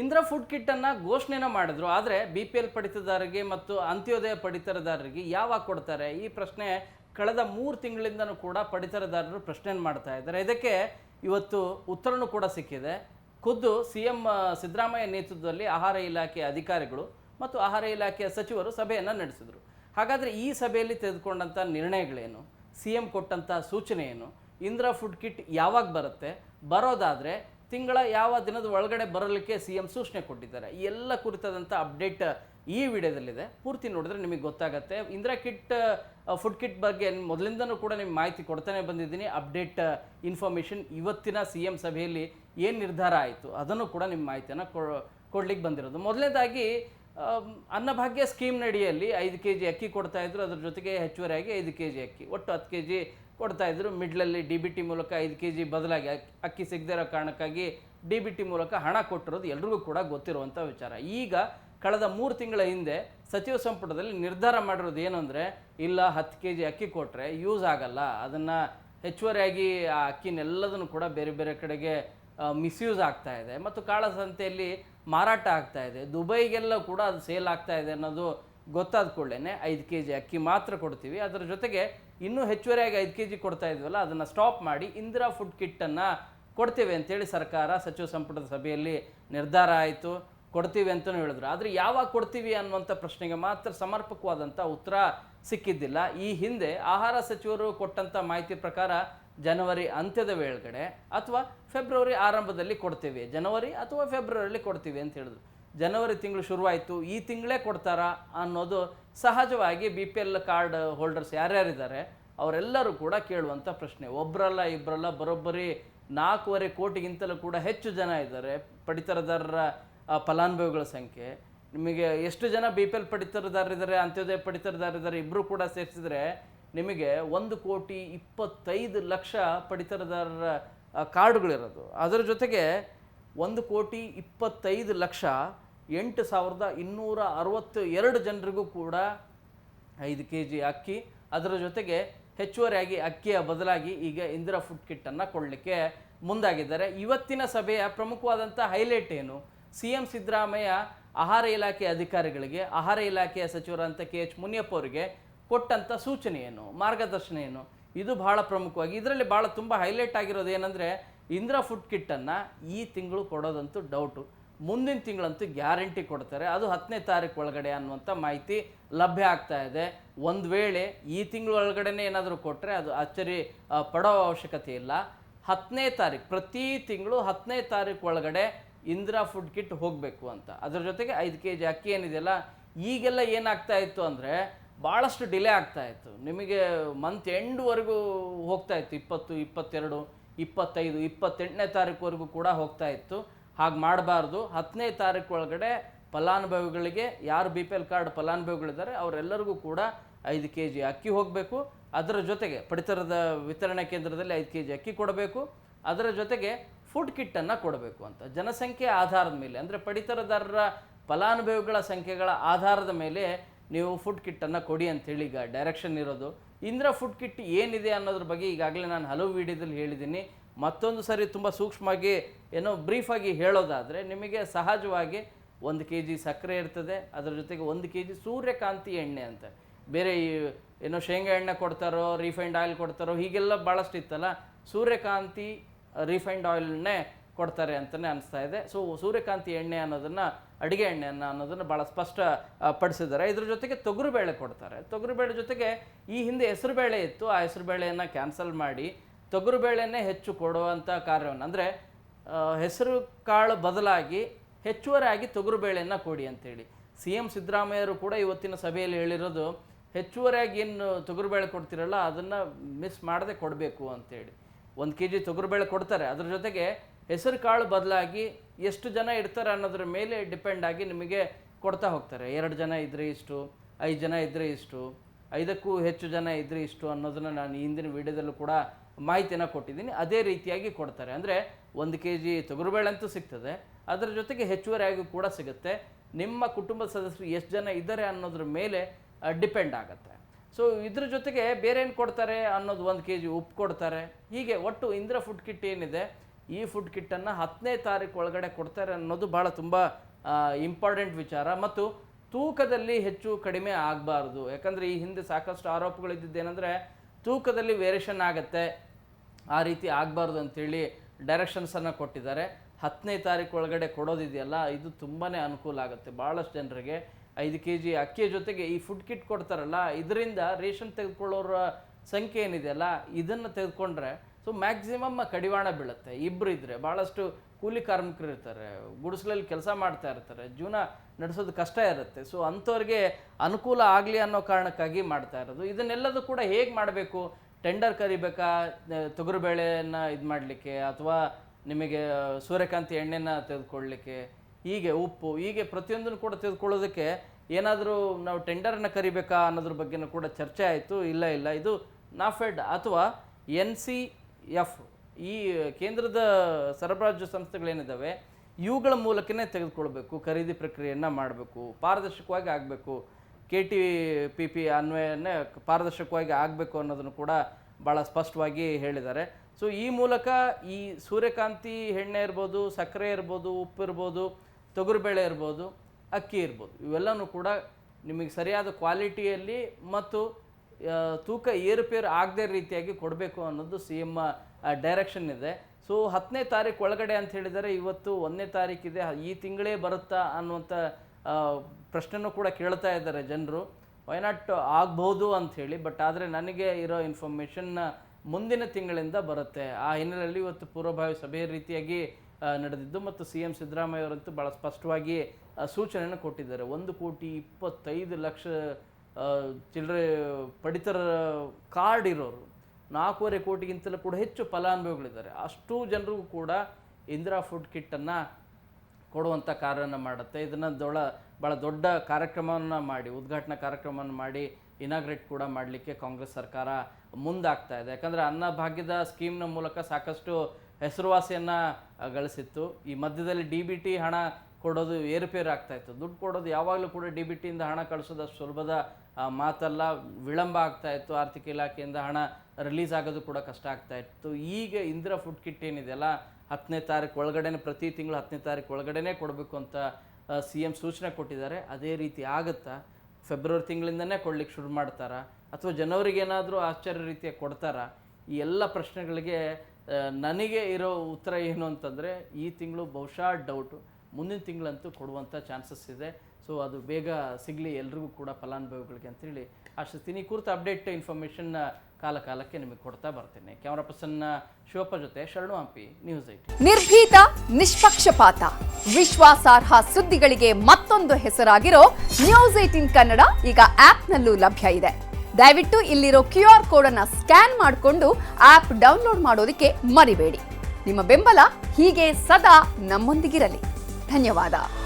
Indra food ಕಿಟ್ಟನ್ನು ಘೋಷಣೆನ ಮಾಡಿದ್ರು. ಆದರೆ B P L ಪಡಿತದಾರರಿಗೆ ಮತ್ತು ಅಂತ್ಯೋದಯ ಪಡಿತರದಾರರಿಗೆ ಯಾವಾಗ ಕೊಡ್ತಾರೆ? ಈ ಪ್ರಶ್ನೆ ಕಳೆದ ಮೂರು ತಿಂಗಳಿಂದನೂ ಕೂಡ ಪಡಿತರದಾರರು ಪ್ರಶ್ನೆ ಮಾಡ್ತಾ ಇದ್ದಾರೆ. ಇದಕ್ಕೆ ಇವತ್ತು ಉತ್ತರನೂ ಕೂಡ ಸಿಕ್ಕಿದೆ. ಖುದ್ದು ಸಿ ಎಂ ಸಿದ್ದರಾಮಯ್ಯ ನೇತೃತ್ವದಲ್ಲಿ ಆಹಾರ ಇಲಾಖೆ ಅಧಿಕಾರಿಗಳು ಮತ್ತು ಆಹಾರ ಇಲಾಖೆಯ ಸಚಿವರು ಸಭೆಯನ್ನು ನಡೆಸಿದರು. ಹಾಗಾದರೆ ಈ ಸಭೆಯಲ್ಲಿ ತೆಗೆದುಕೊಂಡಂಥ ನಿರ್ಣಯಗಳೇನು? ಸಿ ಎಂ ಕೊಟ್ಟಂಥ ಸೂಚನೆ ಏನು? ಇಂದ್ರ ಫುಡ್ ಕಿಟ್ ಯಾವಾಗ ಬರುತ್ತೆ? ಬರೋದಾದರೆ ತಿಂಗಳ ಯಾವ ದಿನದ ಒಳಗಡೆ ಬರಲಿಕ್ಕೆ ಸಿ ಎಂ ಸೂಚನೆ ಕೊಟ್ಟಿದ್ದಾರೆ. ಎಲ್ಲ ಕುರಿತಾದಂಥ ಅಪ್ಡೇಟ್ ಈ ವಿಡಿಯೋದಲ್ಲಿದೆ. ಪೂರ್ತಿ ನೋಡಿದ್ರೆ ನಿಮಗೆ ಗೊತ್ತಾಗುತ್ತೆ. ಇಂದಿರಾ ಕಿಟ್ ಫುಡ್ ಕಿಟ್ ಬಗ್ಗೆ ಮೊದಲಿಂದನೂ ಕೂಡ ನಿಮ್ಗೆ ಮಾಹಿತಿ ಕೊಡ್ತಾನೆ ಬಂದಿದ್ದೀನಿ. ಅಪ್ಡೇಟ್ ಇನ್ಫಾರ್ಮೇಷನ್ ಇವತ್ತಿನ ಸಿ ಎಂ ಸಭೆಯಲ್ಲಿ ಏನು ನಿರ್ಧಾರ ಆಯಿತು ಅದನ್ನು ಕೂಡ ನಿಮ್ಮ ಮಾಹಿತಿಯನ್ನು ಕೊಡ್ಲಿಕ್ಕೆ ಬಂದಿರೋದು. ಮೊದಲನೇದಾಗಿ ಅನ್ನಭಾಗ್ಯ ಸ್ಕೀಮ್ ನಡಿಯಲ್ಲಿ ಐದು ಕೆ ಜಿ ಅಕ್ಕಿ ಕೊಡ್ತಾ ಇದ್ರು. ಅದ್ರ ಜೊತೆಗೆ ಹೆಚ್ಚುವರಿಯಾಗಿ ಐದು ಕೆ ಜಿ ಅಕ್ಕಿ. ಒಟ್ಟು ಹತ್ತು ಕೆ ಜಿ ಕೊಡ್ತಾ ಇದ್ರು. ಮಿಡ್ಲಲ್ಲಿ ಡಿ ಬಿ ಟಿ ಮೂಲಕ ಐದು ಕೆ ಜಿ ಬದಲಾಗಿ ಅಕ್ಕಿ- ಅಕ್ಕಿ ಸಿಗದೇ ಇರೋ ಕಾರಣಕ್ಕಾಗಿ ಡಿ ಬಿ ಟಿ ಮೂಲಕ ಹಣ ಕೊಟ್ಟಿರೋದು ಎಲ್ರಿಗೂ ಕೂಡ ಗೊತ್ತಿರುವಂಥ ವಿಚಾರ. ಈಗ ಕಳೆದ ಮೂರು ತಿಂಗಳ ಹಿಂದೆ ಸಚಿವ ಸಂಪುಟದಲ್ಲಿ ನಿರ್ಧಾರ ಮಾಡಿರೋದು ಏನು ಅಂದರೆ, ಇಲ್ಲ, ಹತ್ತು ಕೆ ಜಿ ಅಕ್ಕಿ ಕೊಟ್ಟರೆ ಯೂಸ್ ಆಗಲ್ಲ. ಅದನ್ನು ಹೆಚ್ಚುವರಿಯಾಗಿ ಆ ಅಕ್ಕಿನೆಲ್ಲದನ್ನು ಕೂಡ ಬೇರೆ ಬೇರೆ ಕಡೆಗೆ ಮಿಸ್ಯೂಸ್ ಆಗ್ತಾ ಇದೆ. ಮತ್ತು ಕಾಳಸಂತೆಯಲ್ಲಿ ಮಾರಾಟ ಆಗ್ತಾ ಇದೆ. ದುಬೈಗೆಲ್ಲ ಕೂಡ ಅದು ಸೇಲ್ ಆಗ್ತಾ ಇದೆ ಅನ್ನೋದು ಗೊತ್ತಾದ ಕೂಡಲೇ ಐದು ಕೆ ಜಿ ಅಕ್ಕಿ ಮಾತ್ರ ಕೊಡ್ತೀವಿ. ಅದರ ಜೊತೆಗೆ ಇನ್ನೂ ಹೆಚ್ಚುವರಿಯಾಗಿ ಐದು ಕೆ ಜಿ ಕೊಡ್ತಾ ಇದ್ವಲ್ಲ, ಅದನ್ನು ಸ್ಟಾಪ್ ಮಾಡಿ ಇಂದಿರಾ ಫುಡ್ ಕಿಟ್ಟನ್ನು ಕೊಡ್ತೇವೆ ಅಂತೇಳಿ ಸರ್ಕಾರ, ಸಚಿವ ಸಂಪುಟದ ಸಭೆಯಲ್ಲಿ ನಿರ್ಧಾರ ಆಯಿತು. ಕೊಡ್ತೀವಿ ಅಂತಲೂ ಹೇಳಿದ್ರು. ಆದರೆ ಯಾವಾಗ ಕೊಡ್ತೀವಿ ಅನ್ನುವಂಥ ಪ್ರಶ್ನೆಗೆ ಮಾತ್ರ ಸಮರ್ಪಕವಾದಂಥ ಉತ್ತರ ಸಿಕ್ಕಿದ್ದಿಲ್ಲ. ಈ ಹಿಂದೆ ಆಹಾರ ಸಚಿವರು ಕೊಟ್ಟಂಥ ಮಾಹಿತಿ ಪ್ರಕಾರ ಜನವರಿ ಅಂತ್ಯದ ವೇಳೆಗಡೆ ಅಥವಾ ಫೆಬ್ರವರಿ ಆರಂಭದಲ್ಲಿ ಕೊಡ್ತೀವಿ. ಜನವರಿ ಅಥವಾ ಫೆಬ್ರವರಿಯಲ್ಲಿ ಕೊಡ್ತೀವಿ ಅಂತ ಹೇಳಿದ್ರು. ಜನವರಿ ತಿಂಗಳು ಶುರುವಾಯಿತು, ಈ ತಿಂಗಳೇ ಕೊಡ್ತಾರಾ ಅನ್ನೋದು ಸಹಜವಾಗಿ B P L card holders ಯಾರ್ಯಾರಿದ್ದಾರೆ, ಅವರೆಲ್ಲರೂ ಕೂಡ ಕೇಳುವಂಥ ಪ್ರಶ್ನೆ. ಒಬ್ಬರಲ್ಲ ಇಬ್ಬರಲ್ಲ ಬರೋಬ್ಬರಿ ನಾಲ್ಕೂವರೆ ಕೋಟಿಗಿಂತಲೂ ಕೂಡ ಹೆಚ್ಚು ಜನ ಇದ್ದಾರೆ, ಪಡಿತರದಾರರ ಫಲಾನುಭವಿಗಳ ಸಂಖ್ಯೆ. ನಿಮಗೆ ಎಷ್ಟು ಜನ ಬಿ ಪಿ ಎಲ್ ಪಡಿತರದಾರರಿದ್ದಾರೆ ಅಂತ್ಯೋದಯ ಪಡಿತರದಾರರಿದ್ದಾರೆ ಇಬ್ಬರು ಕೂಡ ಸೇರಿಸಿದರೆ ನಿಮಗೆ ಒಂದು ಕೋಟಿ ಇಪ್ಪತ್ತೈದು ಲಕ್ಷ ಪಡಿತರದಾರರ ಕಾರ್ಡ್ಗಳಿರೋದು ಅದರ ಜೊತೆಗೆ ಒಂದು ಕೋಟಿ ಇಪ್ಪತ್ತೈದು ಲಕ್ಷ ಎಂಟು ಸಾವಿರದ ಇನ್ನೂರ ಅರವತ್ತು ಎರಡು ಜನರಿಗೂ ಕೂಡ ಐದು ಕೆ ಜಿ ಅಕ್ಕಿ. ಅದರ ಜೊತೆಗೆ ಹೆಚ್ಚುವರಿಯಾಗಿ ಅಕ್ಕಿಯ ಬದಲಾಗಿ ಈಗ ಇಂದಿರಾ ಫುಡ್ ಕಿಟ್ಟನ್ನು ಕೊಡಲಿಕ್ಕೆ ಮುಂದಾಗಿದ್ದಾರೆ. ಇವತ್ತಿನ ಸಭೆಯ ಪ್ರಮುಖವಾದಂಥ ಹೈಲೈಟ್ ಏನು? ಸಿ ಎಂ ಸಿದ್ದರಾಮಯ್ಯ ಆಹಾರ ಇಲಾಖೆ ಅಧಿಕಾರಿಗಳಿಗೆ, ಆಹಾರ ಇಲಾಖೆಯ ಸಚಿವರಂತ ಕೆ ಎಚ್ ಮುನಿಯಪ್ಪ ಅವರಿಗೆ ಕೊಟ್ಟಂಥ ಸೂಚನೆ ಏನು? ಮಾರ್ಗದರ್ಶನ ಏನು? ಇದು ಬಹಳ ಪ್ರಮುಖವಾಗಿ, ಇದರಲ್ಲಿ ಭಾಳ ತುಂಬ ಹೈಲೈಟ್ ಆಗಿರೋದು ಏನಂದರೆ ಇಂದಿರಾ ಫುಡ್ ಕಿಟ್ಟನ್ನು ಈ ತಿಂಗಳು ಕೊಡೋದಂತೂ ಡೌಟು ಮುಂದಿನ ತಿಂಗಳಂತೂ ಗ್ಯಾರಂಟಿ ಕೊಡ್ತಾರೆ. ಅದು ಹತ್ತನೇ ತಾರೀಕು ಒಳಗಡೆ ಅನ್ನುವಂಥ ಮಾಹಿತಿ ಲಭ್ಯ ಆಗ್ತಾ ಇದೆ. ಒಂದು ವೇಳೆ ಈ ತಿಂಗಳು ಒಳಗಡೆನೇ ಏನಾದರೂ ಕೊಟ್ಟರೆ ಅದು ಅಚ್ಚರಿ ಪಡೋ ಅವಶ್ಯಕತೆ ಇಲ್ಲ. ಹತ್ತನೇ ತಾರೀಕು, ಪ್ರತಿ ತಿಂಗಳು ಹತ್ತನೇ ತಾರೀಕು ಒಳಗಡೆ ಇಂದಿರಾ ಫುಡ್ ಕಿಟ್ ಹೋಗಬೇಕು ಅಂತ. ಅದರ ಜೊತೆಗೆ ಐದು ಕೆ ಜಿ ಅಕ್ಕಿ ಏನಿದೆಯಲ್ಲ, ಈಗೆಲ್ಲ ಏನಾಗ್ತಾ ಇತ್ತು ಅಂದರೆ ಭಾಳಷ್ಟು ಡಿಲೇ ಆಗ್ತಾ ಇತ್ತು. ನಿಮಗೆ ಮಂತ್ ಎಂಡ್ವರೆಗೂ ಹೋಗ್ತಾ ಇತ್ತು, ಇಪ್ಪತ್ತು, ಇಪ್ಪತ್ತೆರಡು, ಇಪ್ಪತ್ತೈದು, ಇಪ್ಪತ್ತೆಂಟನೇ ತಾರೀಕುವರೆಗೂ ಕೂಡ ಹೋಗ್ತಾ ಇತ್ತು. ಹಾಗೆ ಮಾಡಬಾರ್ದು. ಹತ್ತನೇ ತಾರೀಕು ಒಳಗಡೆ ಫಲಾನುಭವಿಗಳಿಗೆ, ಯಾರು ಬಿ ಪಿ ಎಲ್ ಕಾರ್ಡ್ ಫಲಾನುಭವಿಗಳಿದ್ದಾರೆ, ಅವರೆಲ್ಲರಿಗೂ ಕೂಡ ಐದು ಕೆ ಜಿ ಅಕ್ಕಿ ಹೋಗಬೇಕು. ಅದರ ಜೊತೆಗೆ ಪಡಿತರದ ವಿತರಣಾ ಕೇಂದ್ರದಲ್ಲಿ ಐದು ಕೆ ಜಿ ಅಕ್ಕಿ ಕೊಡಬೇಕು. ಅದರ ಜೊತೆಗೆ ಫುಡ್ ಕಿಟ್ಟನ್ನು ಕೊಡಬೇಕು ಅಂತ. ಜನಸಂಖ್ಯೆ ಆಧಾರದ ಮೇಲೆ, ಅಂದರೆ ಪಡಿತರದಾರರ ಫಲಾನುಭವಿಗಳ ಸಂಖ್ಯೆಗಳ ಆಧಾರದ ಮೇಲೆ ನೀವು ಫುಡ್ ಕಿಟ್ಟನ್ನು ಕೊಡಿ ಅಂತೇಳಿ ಈಗ ಡೈರೆಕ್ಷನ್ ಇರೋದು. ಇಂದ್ರ ಫುಡ್ ಕಿಟ್ ಏನಿದೆ ಅನ್ನೋದ್ರ ಬಗ್ಗೆ ಈಗಾಗಲೇ ನಾನು ಹಲವು ವಿಡಿಯೋದಲ್ಲಿ ಹೇಳಿದ್ದೀನಿ. ಮತ್ತೊಂದು ಸರಿ ತುಂಬ ಸೂಕ್ಷ್ಮವಾಗಿ ಏನೋ ಬ್ರೀಫಾಗಿ ಹೇಳೋದಾದರೆ ನಿಮಗೆ ಸಹಜವಾಗಿ ಒಂದು ಕೆ ಜಿ ಸಕ್ಕರೆ ಇರ್ತದೆ, ಅದರ ಜೊತೆಗೆ ಒಂದು ಕೆ ಜಿ ಸೂರ್ಯಕಾಂತಿ ಎಣ್ಣೆ ಅಂತ. ಬೇರೆ ಈ ಏನೋ ಶೇಂಗಾ ಎಣ್ಣೆ ಕೊಡ್ತಾರೋ ರಿಫೈಂಡ್ ಆಯಿಲ್ ಕೊಡ್ತಾರೋ, ಹೀಗೆಲ್ಲ ಭಾಳಷ್ಟು ಇತ್ತಲ್ಲ, ಸೂರ್ಯಕಾಂತಿ ರಿಫೈಂಡ್ ಆಯಿಲ್ನೇ ಕೊಡ್ತಾರೆ ಅಂತಲೇ ಅನಿಸ್ತಾ ಇದೆ. ಸೊ ಸೂರ್ಯಕಾಂತಿ ಎಣ್ಣೆ ಅನ್ನೋದನ್ನು, ಅಡುಗೆ ಎಣ್ಣೆಯನ್ನು ಅನ್ನೋದನ್ನು ಭಾಳ ಸ್ಪಷ್ಟ ಪಡಿಸಿದ್ದಾರೆ. ಇದ್ರ ಜೊತೆಗೆ ತೊಗರುಬೇಳೆ ಕೊಡ್ತಾರೆ. ತೊಗರುಬೇಳೆ ಜೊತೆಗೆ ಈ ಹಿಂದೆ ಹೆಸರುಬೇಳೆ ಇತ್ತು. ಆ ಹೆಸರುಬೇಳೆಯನ್ನು ಕ್ಯಾನ್ಸಲ್ ಮಾಡಿ ತೊಗರುಬೇಳೆನೇ ಹೆಚ್ಚು ಕೊಡುವಂಥ ಕಾರ್ಯವನ್ನು. ಅಂದರೆ ಹೆಸರು ಕಾಳು ಬದಲಾಗಿ ಹೆಚ್ಚುವರಿಯಾಗಿ ತೊಗರುಬೇಳೆಯನ್ನು ಕೊಡಿ ಅಂತೇಳಿ. ಸಿ ಎಂ ಸಿದ್ದರಾಮಯ್ಯರು ಕೂಡ ಇವತ್ತಿನ ಸಭೆಯಲ್ಲಿ ಹೇಳಿರೋದು ಹೆಚ್ಚುವರಿಯಾಗಿ ಏನು ತೊಗರುಬೇಳೆ ಕೊಡ್ತಿರಲ್ಲ, ಅದನ್ನು ಮಿಸ್ ಮಾಡದೆ ಕೊಡಬೇಕು ಅಂತೇಳಿ. ಒಂದು ಕೆ ಜಿ ತೊಗರುಬೇಳೆ ಕೊಡ್ತಾರೆ. ಅದ್ರ ಜೊತೆಗೆ ಹೆಸರು ಕಾಳು ಬದಲಾಗಿ ಎಷ್ಟು ಜನ ಇರ್ತಾರೆ ಅನ್ನೋದ್ರ ಮೇಲೆ ಡಿಪೆಂಡ್ ಆಗಿ ನಿಮಗೆ ಕೊಡ್ತಾ ಹೋಗ್ತಾರೆ. ಎರಡು ಜನ ಇದ್ದರೆ ಇಷ್ಟು, ಐದು ಜನ ಇದ್ದರೆ ಇಷ್ಟು, ಐದಕ್ಕೂ ಹೆಚ್ಚು ಜನ ಇದ್ದರೆ ಇಷ್ಟು ಅನ್ನೋದನ್ನು ನಾನು ಹಿಂದಿನ ವಿಡಿಯೋದಲ್ಲೂ ಕೂಡ ಮಾಹಿತಿಯನ್ನು ಕೊಟ್ಟಿದ್ದೀನಿ. ಅದೇ ರೀತಿಯಾಗಿ ಕೊಡ್ತಾರೆ. ಅಂದರೆ ಒಂದು ಕೆ ಜಿ ತೊಗರುಬೇಳೆ ಅಂತೂ ಸಿಗ್ತದೆ. ಅದರ ಜೊತೆಗೆ ಹೆಚ್ಚುವರಿಯಾಗಿ ಕೂಡ ಸಿಗುತ್ತೆ. ನಿಮ್ಮ ಕುಟುಂಬ ಸದಸ್ಯರು ಎಷ್ಟು ಜನ ಇದ್ದಾರೆ ಅನ್ನೋದ್ರ ಮೇಲೆ ಡಿಪೆಂಡ್ ಆಗುತ್ತೆ. ಸೊ ಇದ್ರ ಜೊತೆಗೆ ಬೇರೆ ಏನು ಕೊಡ್ತಾರೆ ಅನ್ನೋದು ಒಂದು ಕೆ ಜಿ ಉಪ್ಪು ಕೊಡ್ತಾರೆ. ಹೀಗೆ ಒಟ್ಟು ಇಂದ್ರ ಫುಡ್ ಕಿಟ್ ಏನಿದೆ, ಈ ಫುಡ್ ಕಿಟ್ಟನ್ನು ಹತ್ತನೇ ತಾರೀಕು ಒಳಗಡೆ ಕೊಡ್ತಾರೆ ಅನ್ನೋದು ಭಾಳ ತುಂಬ ಇಂಪಾರ್ಟೆಂಟ್ ವಿಚಾರ. ಮತ್ತು ತೂಕದಲ್ಲಿ ಹೆಚ್ಚು ಕಡಿಮೆ ಆಗಬಾರ್ದು. ಯಾಕಂದರೆ ಈ ಹಿಂದೆ ಸಾಕಷ್ಟು ಆರೋಪಗಳಿದ್ದೇನೆಂದರೆ ತೂಕದಲ್ಲಿ ವೇರಿಯೇಷನ್ ಆಗುತ್ತೆ. ಆ ರೀತಿ ಆಗಬಾರ್ದು ಅಂತೇಳಿ ಡೈರೆಕ್ಷನ್ಸನ್ನು ಕೊಟ್ಟಿದ್ದಾರೆ. ಹತ್ತನೇ ತಾರೀಕು ಒಳಗಡೆ ಕೊಡೋದಿದೆಯಲ್ಲ, ಇದು ತುಂಬಾ ಅನುಕೂಲ ಆಗುತ್ತೆ. ಭಾಳಷ್ಟು ಜನರಿಗೆ ಐದು ಕೆ ಜಿ ಅಕ್ಕಿಯ ಜೊತೆಗೆ ಈ ಫುಡ್ ಕಿಟ್ ಕೊಡ್ತಾರಲ್ಲ, ಇದರಿಂದ ರೇಷನ್ ತೆಗೆದುಕೊಳ್ಳೋರ ಸಂಖ್ಯೆ ಏನಿದೆಯಲ್ಲ ಇದನ್ನು ತೆಗೆದುಕೊಂಡ್ರೆ ಸೊ ಮ್ಯಾಕ್ಸಿಮಮ್ ಕಡಿವಾಣ ಬೀಳುತ್ತೆ. ಇಬ್ಬರು ಇದ್ದರೆ ಭಾಳಷ್ಟು ಕೂಲಿ ಕಾರ್ಮಿಕರು ಇರ್ತಾರೆ, ಗುಡಿಸಲಲ್ಲಿ ಕೆಲಸ ಮಾಡ್ತಾ ಇರ್ತಾರೆ, ಜೀವನ ನಡೆಸೋದು ಕಷ್ಟ ಇರುತ್ತೆ. ಸೊ ಅಂಥವ್ರಿಗೆ ಅನುಕೂಲ ಆಗಲಿ ಅನ್ನೋ ಕಾರಣಕ್ಕಾಗಿ ಮಾಡ್ತಾ ಇರೋದು. ಇದನ್ನೆಲ್ಲದೂ ಕೂಡ ಹೇಗೆ ಮಾಡಬೇಕು? ಟೆಂಡರ್ ಕರಿಬೇಕಾ ತೊಗರಿಬೇಳೆಯನ್ನು ಇದು ಮಾಡಲಿಕ್ಕೆ ಅಥವಾ ನಿಮಗೆ ಸೂರ್ಯಕಾಂತಿ ಎಣ್ಣೆನ ತೆಗೆದುಕೊಳ್ಳಲಿಕ್ಕೆ ಹೀಗೆ ಉಪ್ಪು, ಹೀಗೆ ಪ್ರತಿಯೊಂದನ್ನು ಕೂಡ ತೆಗೆದುಕೊಳ್ಳೋದಕ್ಕೆ ಏನಾದರೂ ನಾವು ಟೆಂಡರನ್ನು ಕರಿಬೇಕಾ ಅನ್ನೋದ್ರ ಬಗ್ಗೆನೂ ಕೂಡ ಚರ್ಚೆ ಆಯಿತು, ಇಲ್ಲ ಇಲ್ಲ. ಇದು ನಾಫೆಡ್ ಅಥವಾ ಎನ್ ಸಿ ಎಫ್, ಈ ಕೇಂದ್ರದ ಸರಬರಾಜು ಸಂಸ್ಥೆಗಳೇನಿದ್ದಾವೆ, ಇವುಗಳ ಮೂಲಕನೇ ತೆಗೆದುಕೊಳ್ಬೇಕು, ಖರೀದಿ ಪ್ರಕ್ರಿಯೆಯನ್ನು ಮಾಡಬೇಕು, ಪಾರದರ್ಶಕವಾಗಿ ಆಗಬೇಕು. ಕೆ ಟಿ ಪಿ ಪಿ ಅನ್ವಯನೇ ಪಾರದರ್ಶಕವಾಗಿ ಆಗಬೇಕು ಅನ್ನೋದನ್ನು ಕೂಡ ಭಾಳ ಸ್ಪಷ್ಟವಾಗಿ ಹೇಳಿದ್ದಾರೆ. ಸೊ ಈ ಮೂಲಕ ಈ ಸೂರ್ಯಕಾಂತಿ ಎಣ್ಣೆ ಇರ್ಬೋದು, ಸಕ್ಕರೆ ಇರ್ಬೋದು, ಉಪ್ಪು ಇರ್ಬೋದು, ತೊಗರುಬೇಳೆ ಇರ್ಬೋದು, ಅಕ್ಕಿ ಇರ್ಬೋದು, ಇವೆಲ್ಲನೂ ಕೂಡ ನಿಮಗೆ ಸರಿಯಾದ ಕ್ವಾಲಿಟಿಯಲ್ಲಿ ಮತ್ತು ತೂಕ ಏರುಪೇರು ಆಗದೇ ರೀತಿಯಾಗಿ ಕೊಡಬೇಕು ಅನ್ನೋದು ಸಿ ಎಂ ಡೈರೆಕ್ಷನ್ ಇದೆ. ಸೊ ಹತ್ತನೇ ತಾರೀಕು ಒಳಗಡೆ ಅಂತ ಹೇಳಿದರೆ ಇವತ್ತು ಒಂದನೇ ತಾರೀಕಿದೆ. ಈ ತಿಂಗಳೇ ಬರುತ್ತಾ ಅನ್ನುವಂಥ ಪ್ರಶ್ನೆನೂ ಕೂಡ ಕೇಳ್ತಾ ಇದ್ದಾರೆ ಜನರು. ವೈ ನಾಟ್ ಆಗ್ಬೋದು ಅಂತ ಹೇಳಿ ಬಟ್ ಆದರೆ ನನಗೆ ಇರೋ ಇನ್ಫಾರ್ಮೇಷನ್ ಮುಂದಿನ ತಿಂಗಳಿಂದ ಬರುತ್ತೆ. ಆ ಹಿನ್ನೆಲೆಯಲ್ಲಿ ಇವತ್ತು ಪೂರ್ವಭಾವಿ ಸಭೆಯ ರೀತಿಯಾಗಿ ನಡೆದಿದ್ದು ಮತ್ತು ಸಿ ಎಂ ಸಿದ್ದರಾಮಯ್ಯ ಅವರಂತೂ ಭಾಳ ಸ್ಪಷ್ಟವಾಗಿ ಸೂಚನೆಯನ್ನು ಕೊಟ್ಟಿದ್ದಾರೆ. ಒಂದು ಕೋಟಿ ಇಪ್ಪತ್ತೈದು ಲಕ್ಷ ಚಿಲ್ಲರೆ ಪಡಿತರ ಕಾರ್ಡ್ ಇರೋರು. ನಾಲ್ಕೂವರೆ ಕೋಟಿಗಿಂತಲೂ ಕೂಡ ಹೆಚ್ಚು ಫಲಾನುಭವಿಗಳಿದ್ದಾರೆ. ಅಷ್ಟು ಜನರಿಗೂ ಕೂಡ ಇಂದಿರಾ ಫುಡ್ ಕಿಟ್ಟನ್ನು ಕೊಡುವಂಥ ಕಾರ್ಯನ ಮಾಡುತ್ತೆ. ಇದನ್ನು ದೊಳ ಭಾಳ ದೊಡ್ಡ ಕಾರ್ಯಕ್ರಮವನ್ನು ಮಾಡಿ, ಉದ್ಘಾಟನಾ ಕಾರ್ಯಕ್ರಮವನ್ನು ಮಾಡಿ ಇನಾಗ್ರೇಟ್ ಕೂಡ ಮಾಡಲಿಕ್ಕೆ ಕಾಂಗ್ರೆಸ್ ಸರ್ಕಾರ ಮುಂದಾಗ್ತಾ ಇದೆ. ಯಾಕಂದರೆ ಅನ್ನಭಾಗ್ಯದ ಸ್ಕೀಮ್ನ ಮೂಲಕ ಸಾಕಷ್ಟು ಹೆಸರುವಾಸಿಯನ್ನು ಗಳಿಸಿತ್ತು. ಈ ಮಧ್ಯದಲ್ಲಿ ಡಿ ಬಿ ಟಿ ಹಣ ಕೊಡೋದು ಏರುಪೇರು ಆಗ್ತಾ ಇತ್ತು. ದುಡ್ಡು ಕೊಡೋದು ಯಾವಾಗಲೂ ಕೂಡ ಡಿ ಬಿ ಟಿಯಿಂದ ಹಣ ಕಳಿಸೋದು ಸುಲಭದ ಮಾತಲ್ಲ. ವಿಳಂಬ ಆಗ್ತಾ ಇತ್ತು. ಆರ್ಥಿಕ ಇಲಾಖೆಯಿಂದ ಹಣ ರಿಲೀಸ್ ಆಗೋದು ಕೂಡ ಕಷ್ಟ ಆಗ್ತಾ ಇತ್ತು. ಈಗ ಇಂದಿರಾ ಫುಡ್ ಕಿಟ್ ಏನಿದೆಯಲ್ಲ ಹತ್ತನೇ ತಾರೀಕು ಒಳಗಡೆನೆ, ಪ್ರತಿ ತಿಂಗಳು ಹತ್ತನೇ ತಾರೀಕು ಒಳಗಡೆನೆ ಕೊಡಬೇಕು ಅಂತ ಸಿ ಎಂ ಸೂಚನೆ ಕೊಟ್ಟಿದ್ದಾರೆ. ಅದೇ ರೀತಿ ಆಗುತ್ತಾ? ಫೆಬ್ರವರಿ ತಿಂಗಳಿಂದನೇ ಕೊಡ್ಲಿಕ್ಕೆ ಶುರು ಮಾಡ್ತಾರಾ? ಅಥವಾ ಜನವರಿಗೆ ಏನಾದರೂ ಆಶ್ಚರ್ಯ ರೀತಿಯ ಕೊಡ್ತಾರಾ? ಈ ಎಲ್ಲ ಪ್ರಶ್ನೆಗಳಿಗೆ ನನಗೆ ಇರೋ ಉತ್ತರ ಏನು ಅಂತಂದರೆ, ಈ ತಿಂಗಳು ಬಹುಶಃ ಡೌಟು ಮುಂದಿನ ತಿಂಗಳಂತೂ ಕೊಡುವಂಥ ಚಾನ್ಸಸ್ ಇದೆ. ಸೊ ಅದು ಬೇಗ ಸಿಗಲಿ, ಎಲ್ರಿಗೂ ಕೂಡ ಫಲಾನುಭವಿಗಳಿಗೆ ಅಂತೇಳಿ ಆಶಿಸ್ತೀನಿ. ಕುರಿತು ಅಪ್ಡೇಟ್ ಇನ್ಫಾರ್ಮೇಷನ್ ಕಾಲ ಕಾಲಕ್ಕೆ ನಿಮಗೆ ಕೊಡ್ತಾ ಬರ್ತೀನಿ. ಕ್ಯಾಮರಾ ಪರ್ಸನ್ನ ಶಿವಪ್ಪ ಜೊತೆ ಶರಣು ಹಂಪಿ ನ್ಯೂಸ್ ಐಟಿ ನಿರ್ಭೀತ, ನಿಷ್ಪಕ್ಷಪಾತ. ವಿಶ್ವಾಸಾರ್ಹ ಸುದ್ದಿಗಳಿಗೆ ಮತ್ತೊಂದು ಹೆಸರಾಗಿರೋ ನ್ಯೂಸ್ ಏಟಿನ್ ಕನ್ನಡ ಈಗ ಆಪ್ನಲ್ಲೂ ಲಭ್ಯ ಇದೆ. ದಯವಿಟ್ಟು ಇಲ್ಲಿರೋ ಕ್ಯೂ ಆರ್ ಕೋಡ್ ಅನ್ನ ಸ್ಕ್ಯಾನ್ ಮಾಡಿಕೊಂಡು ಆಪ್ ಡೌನ್ಲೋಡ್ ಮಾಡೋದಕ್ಕೆ ಮರಿಬೇಡಿ. ನಿಮ್ಮ ಬೆಂಬಲ ಹೀಗೆ ಸದಾ ನಮ್ಮೊಂದಿಗಿರಲಿ. 他牛娃的。